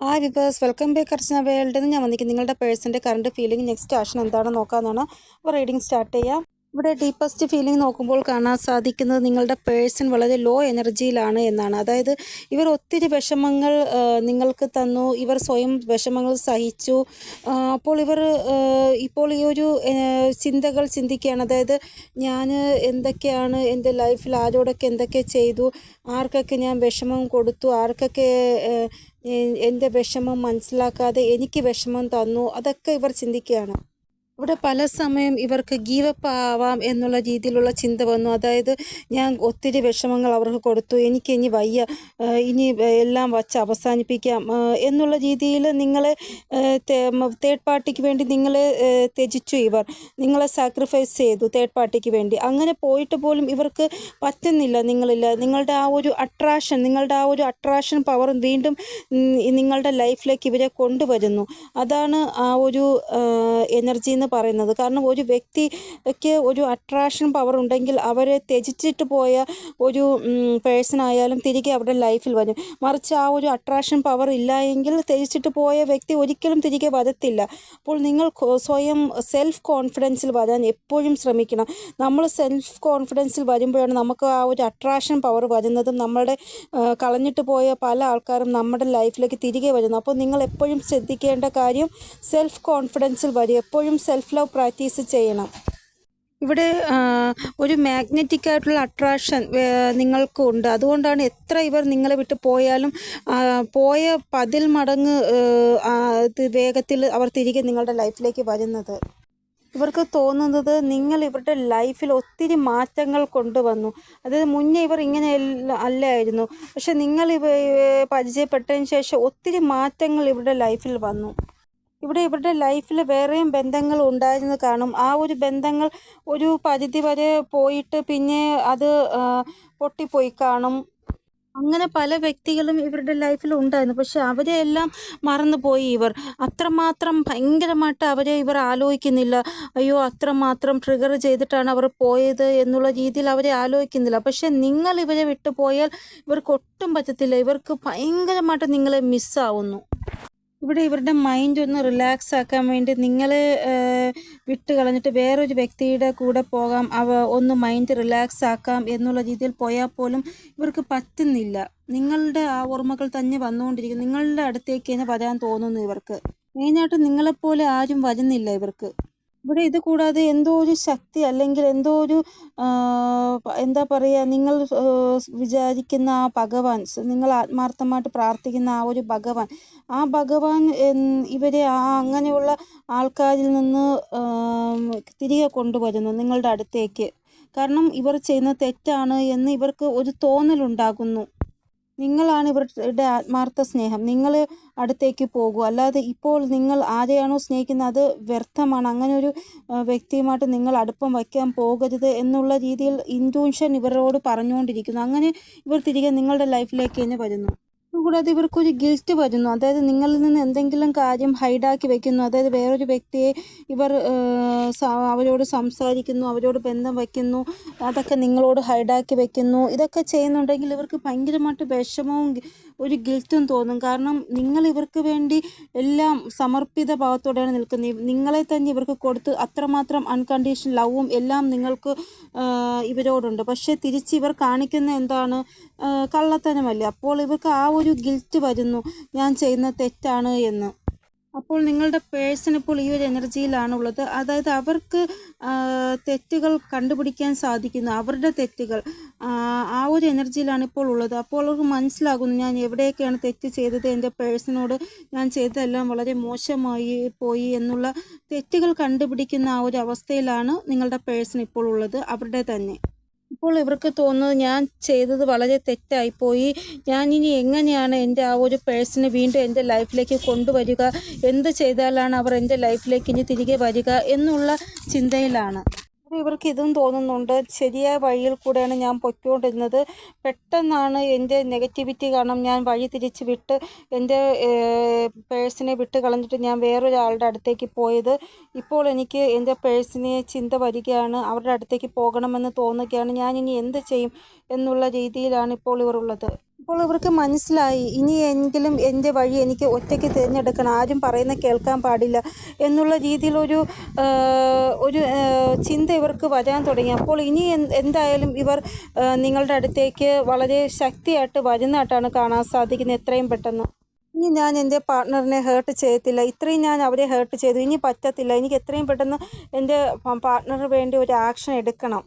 Hi viewers welcome back Archana world ഞാൻ വന്നിരിക്കും നിങ്ങളുടെ പേഴ്സന്റെ കറണ്ട് ഫീലിംഗ് നെക്സ്റ്റ് ആക്ഷൻ എന്താണെന്ന് നോക്കാമെന്നാണ്. അപ്പോൾ റീഡിങ് സ്റ്റാർട്ട് ചെയ്യാം. ഇവിടെ ഡീപ്പസ്റ്റ് ഫീലിംഗ് നോക്കുമ്പോൾ കാണാൻ സാധിക്കുന്നത് നിങ്ങളുടെ പേഴ്സൺ വളരെ ലോ എനർജിയിലാണ് എന്നാണ്. അതായത് ഇവർ ഒത്തിരി വിഷമങ്ങൾ നിങ്ങൾക്ക് തന്നു. ഇവർ സ്വയം വിഷമങ്ങൾ സഹിച്ചു. അപ്പോൾ ഇവർ ഇപ്പോൾ ഈ ഒരു ചിന്തകൾ ചിന്തിക്കുകയാണ്. അതായത് ഞാൻ എന്തൊക്കെയാണ് എന്റെ ലൈഫിൽ ആരോടൊക്കെ എന്തൊക്കെ ചെയ്തു? ആർക്കൊക്കെ ഞാൻ വിഷമം കൊടുത്തു? ആർക്കൊക്കെ എന്റെ വിഷമം മനസ്സിലാക്കാതെ എനിക്ക് വിഷമം തന്നു? അതൊക്കെ ഇവർ ചിന്തിക്കുകയാണ്. ഇവിടെ പല സമയം ഇവർക്ക് ഗീവപ്പ് ആവാം എന്നുള്ള രീതിയിലുള്ള ചിന്ത വന്നു. അതായത് ഞാൻ ഒത്തിരി വിഷമങ്ങൾ അവർക്ക് കൊടുത്തു. എനിക്ക് ഇനി വയ്യ. ഇനി എല്ലാം വച്ച് അവസാനിപ്പിക്കാം. എന്നുള്ള രീതിയിൽ നിങ്ങളെ തേർഡ് പാർട്ടിക്ക് വേണ്ടി നിങ്ങളെ ത്യജിച്ചു ഇവർ. നിങ്ങളെ സാക്രിഫൈസ് ചെയ്തു തേർഡ് പാർട്ടിക്ക് വേണ്ടി. അങ്ങനെ പോയിട്ട് പോലും ഇവർക്ക് പറ്റുന്നില്ല നിങ്ങളില്ല നിങ്ങളുടെ ആ ഒരു അട്രാക്ഷൻ നിങ്ങളുടെ ആ ഒരു അട്രാക്ഷൻ പവർ വീണ്ടും നിങ്ങളുടെ ലൈഫിലേക്ക് ഇവരെ കൊണ്ടുവരുന്നു. അതാണ് ആ ഒരു എനർജി എന്ന് പറയുന്നത്. കാരണം ഒരു വ്യക്തിക്ക് ഒരു അട്രാക്ഷൻ പവർ ഉണ്ടെങ്കിൽ അവരെ ത്യജിച്ചിട്ട് പോയ ഒരു പേഴ്സൺ ആയാലും തിരികെ അവരുടെ ലൈഫിൽ വരും. മറിച്ച് ആ ഒരു അട്രാക്ഷൻ പവർ ഇല്ല എങ്കിൽ ത്യജിച്ചിട്ട് പോയ വ്യക്തി ഒരിക്കലും തിരികെ വരത്തില്ല. അപ്പോൾ നിങ്ങൾ സ്വയം സെൽഫ് കോൺഫിഡൻസിൽ വരാൻ എപ്പോഴും ശ്രമിക്കണം. നമ്മൾ സെൽഫ് കോൺഫിഡൻസിൽ വരുമ്പോഴാണ് നമുക്ക് ആ ഒരു അട്രാക്ഷൻ പവർ വരുന്നതും. നമ്മളുടെ കളഞ്ഞിട്ട് പോയ പല ആൾക്കാരും നമ്മുടെ ലൈഫിലേക്ക് തിരികെ വരുന്നു. അപ്പോൾ നിങ്ങൾ എപ്പോഴും ശ്രദ്ധിക്കേണ്ട കാര്യം സെൽഫ് കോൺഫിഡൻസിൽ വരും എപ്പോഴും സെൽഫ് ലവ് പ്രാക്ടീസ് ചെയ്യണം. ഇവിടെ ഒരു മാഗ്നറ്റിക് ആയിട്ടുള്ള അട്രാക്ഷൻ നിങ്ങൾക്കുണ്ട്. അതുകൊണ്ടാണ് എത്ര ഇവർ നിങ്ങളെ വിട്ട് പോയാലും പോയ പതിൽ മടങ്ങ് വേഗത്തിൽ അവർ തിരികെ നിങ്ങളുടെ ലൈഫിലേക്ക് വരുന്നത്. ഇവർക്ക് തോന്നുന്നത് നിങ്ങൾ ഇവരുടെ ലൈഫിൽ ഒത്തിരി മാറ്റങ്ങൾ കൊണ്ടുവന്നു. അതായത് മുന്നേ ഇവർ ഇങ്ങനെ അല്ലായിരുന്നു. പക്ഷെ നിങ്ങൾ ഇവ പരിചയപ്പെട്ടതിന് ശേഷം ഒത്തിരി മാറ്റങ്ങൾ ഇവരുടെ ലൈഫിൽ വന്നു. ഇവിടെ ഇവരുടെ ലൈഫിൽ വേറെയും ബന്ധങ്ങൾ ഉണ്ടായിരുന്നത് കാണും. ആ ഒരു ബന്ധങ്ങൾ ഒരു പരിധി വരെ പോയിട്ട് പിന്നെ അത് പൊട്ടിപ്പോയി കാണും. അങ്ങനെ പല വ്യക്തികളും ഇവരുടെ ലൈഫിൽ ഉണ്ടായിരുന്നു. പക്ഷെ അവരെ എല്ലാം മറന്നുപോയി ഇവർ. അത്രമാത്രം ഭയങ്കരമായിട്ട് അവരെ ഇവർ ആലോചിക്കുന്നില്ല. അയ്യോ അത്രമാത്രം ട്രിഗർ ചെയ്തിട്ടാണ് അവർ പോയത് എന്നുള്ള രീതിയിൽ അവരെ ആലോചിക്കുന്നില്ല. പക്ഷെ നിങ്ങൾ ഇവരെ വിട്ടുപോയാൽ ഇവർക്ക് ഒട്ടും പറ്റത്തില്ല. ഇവർക്ക് ഭയങ്കരമായിട്ട് നിങ്ങളെ മിസ്സാവുന്നു ഇവിടെ ഇവരുടെ മൈൻഡ് ഒന്ന് റിലാക്സ് ആക്കാൻ വേണ്ടി നിങ്ങൾ വിട്ട് കളഞ്ഞിട്ട് വേറൊരു വ്യക്തിയുടെ കൂടെ പോകാം. അവ ഒന്ന് മൈൻഡ് റിലാക്സ് ആക്കാം എന്നുള്ള രീതിയിൽ പോയാൽ പോലും ഇവർക്ക് പറ്റുന്നില്ല. നിങ്ങളുടെ ആ ഓർമ്മകൾ തന്നെ വന്നുകൊണ്ടിരിക്കും. നിങ്ങളുടെ അടുത്തേക്ക് തന്നെ വരാൻ തോന്നുന്നു ഇവർക്ക്. മെയിനായിട്ട് നിങ്ങളെപ്പോലെ ആരും വരുന്നില്ല ഇവർക്ക്. ഇവിടെ ഇത് കൂടാതെ എന്തോ ഒരു ശക്തി അല്ലെങ്കിൽ എന്തോ ഒരു എന്താ പറയുക നിങ്ങൾ വിചാരിക്കുന്ന ആ ഭഗവാൻ നിങ്ങൾ ആത്മാർത്ഥമായിട്ട് പ്രാർത്ഥിക്കുന്ന ആ ഒരു ഭഗവാൻ ആ ഭഗവാൻ ഇവരെ ആ അങ്ങനെയുള്ള ആൾക്കാരിൽ നിന്ന് തിരികെ കൊണ്ടുവരുന്നു നിങ്ങളുടെ അടുത്തേക്ക്. കാരണം ഇവർ ചെയ്യുന്ന തെറ്റാണ് എന്ന് ഇവർക്ക് ഒരു തോന്നലുണ്ടാകുന്നു. നിങ്ങളാണ് ഇവരുടെ ആത്മാർത്ഥ സ്നേഹം. നിങ്ങൾ അടുത്തേക്ക് പോകൂ. അല്ലാതെ ഇപ്പോൾ നിങ്ങൾ ആരെയാണോ സ്നേഹിക്കുന്നത് അത് വ്യർത്ഥമാണ്. അങ്ങനെ ഒരു വ്യക്തിയുമായിട്ട് നിങ്ങൾ അടുപ്പം വയ്ക്കാൻ പോകരുത് എന്നുള്ള രീതിയിൽ ഇന്റൂഷൻ ഇവരോട് പറഞ്ഞുകൊണ്ടിരിക്കുന്നു. അങ്ങനെ ഇവർ തിരികെ നിങ്ങളുടെ ലൈഫിലേക്ക് തന്നെ വരുന്നു. കൂടാതെ ഇവർക്കൊരു ഗിൽറ്റ് വരുന്നു. അതായത് നിങ്ങളിൽ നിന്ന് എന്തെങ്കിലും കാര്യം ഹൈഡാക്കി വെക്കുന്നു. അതായത് വേറൊരു വ്യക്തിയെ ഇവർ അവരോട് സംസാരിക്കുന്നു അവരോട് ബന്ധം വയ്ക്കുന്നു അതൊക്കെ നിങ്ങളോട് ഹൈഡാക്കി വെക്കുന്നു. ഇതൊക്കെ ചെയ്യുന്നുണ്ടെങ്കിൽ ഇവർക്ക് ഭയങ്കരമായിട്ട് വിഷമവും ഒരു ഗിൽറ്റും തോന്നും. കാരണം നിങ്ങൾ ഇവർക്ക് വേണ്ടി എല്ലാം സമർപ്പിത ഭാവത്തോടെയാണ് നിൽക്കുന്നത്. നിങ്ങളെ തന്നെ ഇവർക്ക് കൊടുത്ത് അത്രമാത്രം അൺകണ്ടീഷൻ ലവും എല്ലാം നിങ്ങൾക്ക് ഇവരോടുണ്ട്. പക്ഷേ തിരിച്ച് ഇവർ കാണിക്കുന്ന എന്താണ്? കള്ളത്തനമല്ലേ? അപ്പോൾ ഇവർക്ക് ആ ഒരു ഗിൽറ്റ് വരുന്നു. ഞാൻ ചെയ്യുന്ന തെറ്റാണ് എന്ന്. അപ്പോൾ നിങ്ങളുടെ പേഴ്സൺ ഇപ്പോൾ ഈ ഒരു എനർജിയിലാണുള്ളത് അതായത് അവർക്ക് തെറ്റുകൾ കണ്ടുപിടിക്കാൻ സാധിക്കുന്നു. അവരുടെ തെറ്റുകൾ. ആ ഒരു എനർജിയിലാണ് ഇപ്പോൾ ഉള്ളത്. അപ്പോൾ അവർക്ക് മനസ്സിലാകുന്നു ഞാൻ എവിടെയൊക്കെയാണ് തെറ്റ് ചെയ്തത്? എന്റെ പേഴ്സണോട് ഞാൻ ചെയ്തതെല്ലാം വളരെ മോശമായി പോയി എന്നുള്ള തെറ്റുകൾ കണ്ടുപിടിക്കുന്ന ആ ഒരു അവസ്ഥയിലാണ് നിങ്ങളുടെ പേഴ്സൺ ഇപ്പോൾ ഉള്ളത്. അവരുടെ തന്നെ. ഇപ്പോൾ ഇവർക്ക് തോന്നുന്നത് ഞാൻ ചെയ്തത് വളരെ തെറ്റായിപ്പോയി ഞാൻ ഇനി എങ്ങനെയാണ് എന്റെ ആ ഒരു പേഴ്സണെ വീണ്ടും എന്റെ ലൈഫിലേക്ക് കൊണ്ടുവരിക? എന്ത് ചെയ്താലാണ് അവർ എന്റെ ലൈഫിലേക്ക് ഇനി തിരികെ വരിക? എന്നുള്ള ചിന്തയിലാണ്. ഇവർക്ക് ഇതും തോന്നുന്നുണ്ട്. ശരിയായ വഴിയിൽ കൂടെയാണ് ഞാൻ പൊയ്ക്കൊണ്ടിരുന്നത്. പെട്ടെന്നാണ് എന്റെ നെഗറ്റിവിറ്റി കാരണം ഞാൻ വഴി തിരിച്ച് വിട്ട് എന്റെ പേഴ്സിനെ വിട്ട് കളഞ്ഞിട്ട് ഞാൻ വേറൊരാളുടെ അടുത്തേക്ക് പോയത്. ഇപ്പോൾ എനിക്ക് എന്റെ പേഴ്സിനെ ചിന്ത വരികയാണ്. അവരുടെ അടുത്തേക്ക് പോകണമെന്ന് തോന്നുകയാണ്. ഞാൻ ഇനി എന്ത് ചെയ്യും എന്നുള്ള രീതിയിലാണ് ഇപ്പോൾ ഇവർ ഉള്ളത്. അപ്പോൾ ഇവർക്ക് മനസ്സിലായി ഇനിയെങ്കിലും എന്റെ വഴി എനിക്ക് ഒറ്റയ്ക്ക് തിരഞ്ഞെടുക്കണം ആരും പറയുന്ന കേൾക്കാൻ പാടില്ല എന്നുള്ള രീതിയിലൊരു ഒരു ചിന്ത ഇവർക്ക് വരാൻ തുടങ്ങി. അപ്പോൾ ഇനി എന്തായാലും ഇവർ നിങ്ങളുടെ അടുത്തേക്ക് വളരെ ശക്തിയായിട്ട് വരുന്നതായിട്ടാണ് കാണാൻ സാധിക്കുന്നത് എത്രയും പെട്ടെന്ന്. ഇനി ഞാൻ എന്റെ പാർട്ട്ണറിനെ ഹേർട്ട് ചെയ്യത്തില്ല. ഇത്രയും ഞാൻ അവരെ ഹേർട്ട് ചെയ്തു. ഇനി പറ്റത്തില്ല. എനിക്ക് എത്രയും പെട്ടെന്ന് എന്റെ പാർട്ട്ണറിന് വേണ്ടി ഒരു ആക്ഷൻ എടുക്കണം.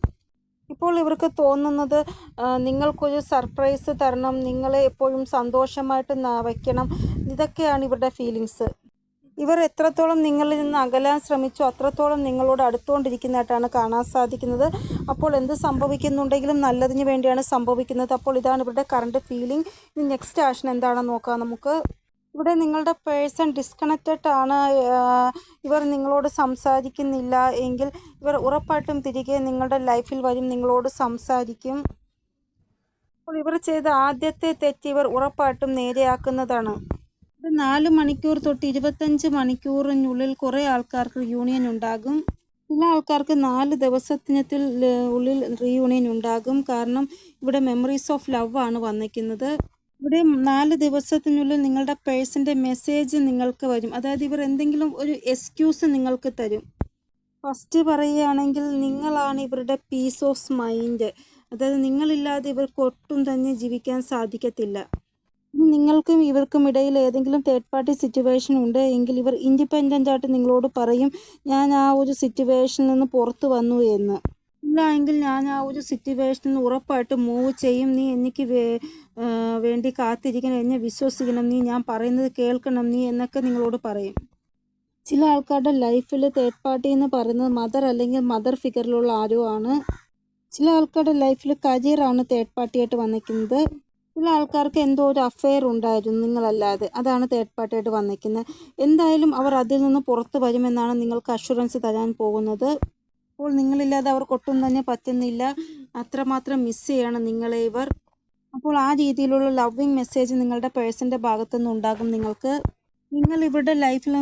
ഇപ്പോൾ ഇവർക്ക് തോന്നുന്നത് നിങ്ങൾക്കൊരു സർപ്രൈസ് തരണം നിങ്ങളെ എപ്പോഴും സന്തോഷമായിട്ട് വയ്ക്കണം. ഇതൊക്കെയാണ് ഇവരുടെ ഫീലിങ്സ്. ഇവർ എത്രത്തോളം നിങ്ങളിൽ നിന്ന് അകലാൻ ശ്രമിച്ചു അത്രത്തോളം നിങ്ങളോട് അടുത്തുകൊണ്ടിരിക്കുന്നതായിട്ടാണ് കാണാൻ സാധിക്കുന്നത്. അപ്പോൾ എന്ത് സംഭവിക്കുന്നുണ്ടെങ്കിലും നല്ലതിന് വേണ്ടിയാണ് സംഭവിക്കുന്നത്. അപ്പോൾ ഇതാണ് ഇവരുടെ കറണ്ട് ഫീലിംഗ് ഇനി നെക്സ്റ്റ് ആക്ഷൻ എന്താണെന്ന് നോക്കാം നമുക്ക്. ഇവിടെ നിങ്ങളുടെ പേഴ്സൺ ഡിസ്കണക്റ്റഡ് ആണ്. ഇവർ നിങ്ങളോട് സംസാരിക്കുന്നില്ല എങ്കിൽ ഇവർ ഉറപ്പായിട്ടും തിരികെ നിങ്ങളുടെ ലൈഫിൽ വരും നിങ്ങളോട് സംസാരിക്കും. അപ്പോൾ ഇവർ ചെയ്ത ആദ്യത്തെ തെറ്റ് ഇവർ ഉറപ്പായിട്ടും നേരെയാക്കുന്നതാണ്. ഇവിടെ നാല് മണിക്കൂർ തൊട്ട് ഇരുപത്തഞ്ച് മണിക്കൂറിനുള്ളിൽ കുറേ ആൾക്കാർക്ക് യൂണിയൻ ഉണ്ടാകും. ചില ആൾക്കാർക്ക് നാല് ദിവസത്തിനത്തിൽ ഉള്ളിൽ റീയൂണിയൻ ഉണ്ടാകും. കാരണം ഇവിടെ മെമ്മറീസ് ഓഫ് ലവ് ആണ് വന്നിരിക്കുന്നത്. ഇവിടെ നാല് ദിവസത്തിനുള്ളിൽ നിങ്ങളുടെ പേഴ്സിന്റെ മെസ്സേജ് നിങ്ങൾക്ക് വരും. അതായത് ഇവർ എന്തെങ്കിലും ഒരു എക്സ്ക്യൂസ് നിങ്ങൾക്ക് തരും. ഫസ്റ്റ് പറയുകയാണെങ്കിൽ നിങ്ങളാണ് ഇവരുടെ പീസ് ഓഫ് മൈൻഡ് അതായത് നിങ്ങളില്ലാതെ ഇവർക്ക് ഒട്ടും തന്നെ ജീവിക്കാൻ സാധിക്കത്തില്ല. നിങ്ങൾക്കും ഇവർക്കും ഇടയിൽ ഏതെങ്കിലും തേർഡ് പാർട്ടി സിറ്റുവേഷൻ ഉണ്ട് എങ്കിൽ ഇവർ ഇൻഡിപെൻഡന്റ് ആയിട്ട് നിങ്ങളോട് പറയും ഞാൻ ആ ഒരു സിറ്റുവേഷനിൽ നിന്ന് പുറത്തു വന്നു എന്ന്. ഇല്ല എങ്കിൽ ഞാൻ ആ ഒരു സിറ്റുവേഷനിൽ ഉറപ്പായിട്ട് മൂവ് ചെയ്യും. നീ എനിക്ക് വേ വേണ്ടി കാത്തിരിക്കണം. എന്നെ വിശ്വസിക്കണം. നീ ഞാൻ പറയുന്നത് കേൾക്കണം. നീ എന്നൊക്കെ നിങ്ങളോട് പറയും. ചില ആൾക്കാരുടെ ലൈഫിൽ തേർഡ് പാർട്ടി എന്ന് പറയുന്നത് മദർ അല്ലെങ്കിൽ മദർ ഫിഗറിലുള്ള ആരോ ആണ്. ചില ആൾക്കാരുടെ ലൈഫിൽ കരിയറാണ് തേർഡ് പാർട്ടിയായിട്ട് വന്നിരിക്കുന്നത്. ചില ആൾക്കാർക്ക് എന്തോ ഒരു അഫെയർ ഉണ്ടായിരുന്നു നിങ്ങളല്ലാതെ. അതാണ് തേർഡ് പാർട്ടിയായിട്ട് വന്നിരിക്കുന്നത്. എന്തായാലും അവർ അതിൽ നിന്ന് പുറത്ത് വരുമെന്നാണ് നിങ്ങൾക്ക് അഷുറൻസ് തരാൻ പോകുന്നത്. അപ്പോൾ നിങ്ങളില്ലാതെ അവർക്ക് ഒട്ടും തന്നെ പറ്റുന്നില്ല. അത്രമാത്രം മിസ് ചെയ്യണം നിങ്ങളെ ഇവർ. അപ്പോൾ ആ രീതിയിലുള്ള ലവ്വിങ് മെസ്സേജ് നിങ്ങളുടെ പേഴ്സന്റെ ഭാഗത്തുനിന്ന് ഉണ്ടാകും നിങ്ങൾക്ക്. നിങ്ങൾ ഇവരുടെ ലൈഫിൽ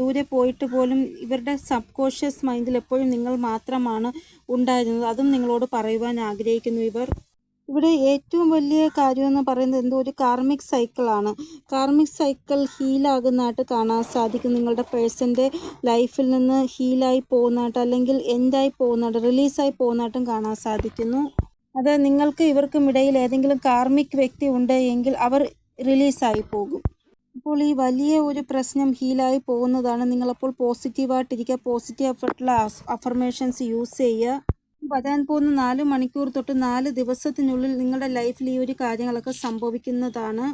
ദൂരെ പോയിട്ട് പോലും ഇവരുടെ സബ് കോഷ്യസ് മൈൻഡിൽ എപ്പോഴും നിങ്ങൾ മാത്രമാണ് ഉണ്ടായിരുന്നത്. അതും നിങ്ങളോട് പറയുവാൻ ആഗ്രഹിക്കുന്നു ഇവർ. ഇവിടെ ഏറ്റവും വലിയ കാര്യമെന്ന് പറയുന്നത് എന്തോ ഒരു കാർമിക് സൈക്കിളാണ് കാർമിക് സൈക്കിൾ ഹീലാകുന്നതായിട്ട് കാണാൻ സാധിക്കും. നിങ്ങളുടെ പേഴ്സന്റെ ലൈഫിൽ നിന്ന് ഹീലായി പോകുന്നതായിട്ട് അല്ലെങ്കിൽ എൻഡായി പോകുന്നതായിട്ട് റിലീസായി പോകുന്നതായിട്ടും കാണാൻ സാധിക്കുന്നു. അത് നിങ്ങൾക്ക് ഇവർക്കും ഇടയിൽ ഏതെങ്കിലും കാർമിക് വ്യക്തി ഉണ്ട് എങ്കിൽ അവർ റിലീസായി പോകും. അപ്പോൾ ഈ വലിയ ഒരു പ്രശ്നം ഹീലായി പോകുന്നതാണ്. നിങ്ങളപ്പോൾ പോസിറ്റീവായിട്ടിരിക്കുക പോസിറ്റീവ് ആയിട്ടുള്ള അഫർമേഷൻസ് യൂസ് ചെയ്യുക. വരാൻ പോകുന്ന നാല് മണിക്കൂർ തൊട്ട് നാല് ദിവസത്തിനുള്ളിൽ നിങ്ങളുടെ ലൈഫിൽ ഈ ഒരു കാര്യങ്ങളൊക്കെ സംഭവിക്കുന്നതാണ്.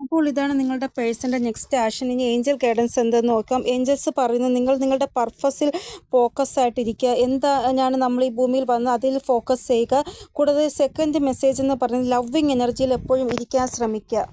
അപ്പോൾ ഇതാണ് നിങ്ങളുടെ പേഴ്സന്റെ നെക്സ്റ്റ് ആക്ഷൻ. ഇനി ഏഞ്ചൽ ഗൈഡൻസ് എന്തെന്ന് നോക്കാം. ഏഞ്ചൽസ് പറയുന്നത് നിങ്ങൾ നിങ്ങളുടെ പർപ്പസിൽ ഫോക്കസ് ആയിട്ടിരിക്കുക. എന്താണ് നമ്മൾ ഈ ഭൂമിയിൽ വന്ന് അതിൽ ഫോക്കസ് ചെയ്യുക? കൂടാതെ സെക്കൻഡ് മെസ്സേജ് എന്ന് പറയുന്നത് ലവ്വിങ് എനർജിയിൽ എപ്പോഴും ഇരിക്കാൻ ശ്രമിക്കുക.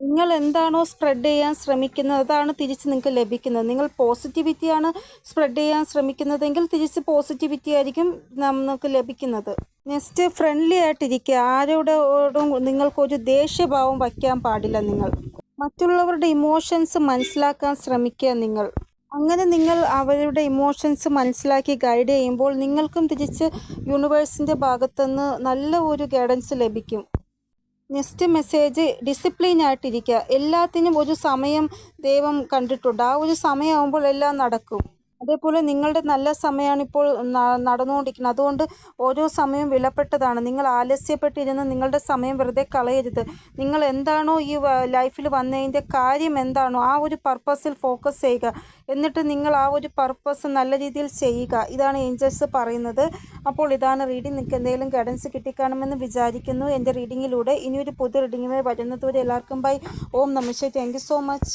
നിങ്ങൾ എന്താണോ സ്പ്രെഡ് ചെയ്യാൻ ശ്രമിക്കുന്നത് അതാണ് തിരിച്ച് നിങ്ങൾക്ക് ലഭിക്കുന്നത്. നിങ്ങൾ പോസിറ്റിവിറ്റിയാണ് സ്പ്രെഡ് ചെയ്യാൻ ശ്രമിക്കുന്നതെങ്കിൽ തിരിച്ച് പോസിറ്റിവിറ്റി ആയിരിക്കും നമുക്ക് ലഭിക്കുന്നത്. നെക്സ്റ്റ് ഫ്രണ്ട്ലി ആയിട്ടിരിക്കുക. ആരോടോടും നിങ്ങൾക്കൊരു ദേഷ്യഭാവം വയ്ക്കാൻ പാടില്ല നിങ്ങൾ. മറ്റുള്ളവരുടെ ഇമോഷൻസ് മനസ്സിലാക്കാൻ ശ്രമിക്കുക നിങ്ങൾ. അങ്ങനെ നിങ്ങൾ അവരുടെ ഇമോഷൻസ് മനസ്സിലാക്കി ഗൈഡ് ചെയ്യുമ്പോൾ നിങ്ങൾക്കും തിരിച്ച് യൂണിവേഴ്സിന്റെ ഭാഗത്തുനിന്ന് നല്ല ഒരു ഗൈഡൻസ് ലഭിക്കും. നെക്സ്റ്റ് മെസ്സേജ് ഡിസിപ്ലിൻ ആയിട്ടിരിക്കുക എല്ലാത്തിനും ഒരു സമയം ദൈവം കണ്ടിട്ടുണ്ട്. ആ ഒരു സമയമാകുമ്പോൾ എല്ലാം നടക്കും. അതേപോലെ നിങ്ങളുടെ നല്ല സമയമാണ് ഇപ്പോൾ നടന്നുകൊണ്ടിരിക്കുന്നത്. അതുകൊണ്ട് ഓരോ സമയവും വിലപ്പെട്ടതാണ്. നിങ്ങൾ ആലസ്യപ്പെട്ടിരുന്ന് നിങ്ങളുടെ സമയം വെറുതെ കളയരുത്. നിങ്ങൾ എന്താണോ ഈ ലൈഫിൽ വന്നതിന്റെ കാര്യം എന്താണോ ആ ഒരു പർപ്പസിൽ ഫോക്കസ് ചെയ്യുക. എന്നിട്ട് നിങ്ങൾ ആ ഒരു പർപ്പസ് നല്ല രീതിയിൽ ചെയ്യുക. ഇതാണ് ഏഞ്ചൽസ് പറയുന്നത്. അപ്പോൾ ഇതാണ് റീഡിംഗ് നിങ്ങൾക്ക് എന്തെങ്കിലും ഗൈഡൻസ് കിട്ടിക്കാണുമെന്ന് വിചാരിക്കുന്നു. എന്റെ റീഡിങ്ങിലൂടെ ഇനിയൊരു പുതിയ റീഡിങ്ങുമായി വരുന്നതുവരെ എല്ലാവർക്കും ബൈ. ഓം നമസ്തേ താങ്ക് സോ മച്ച്.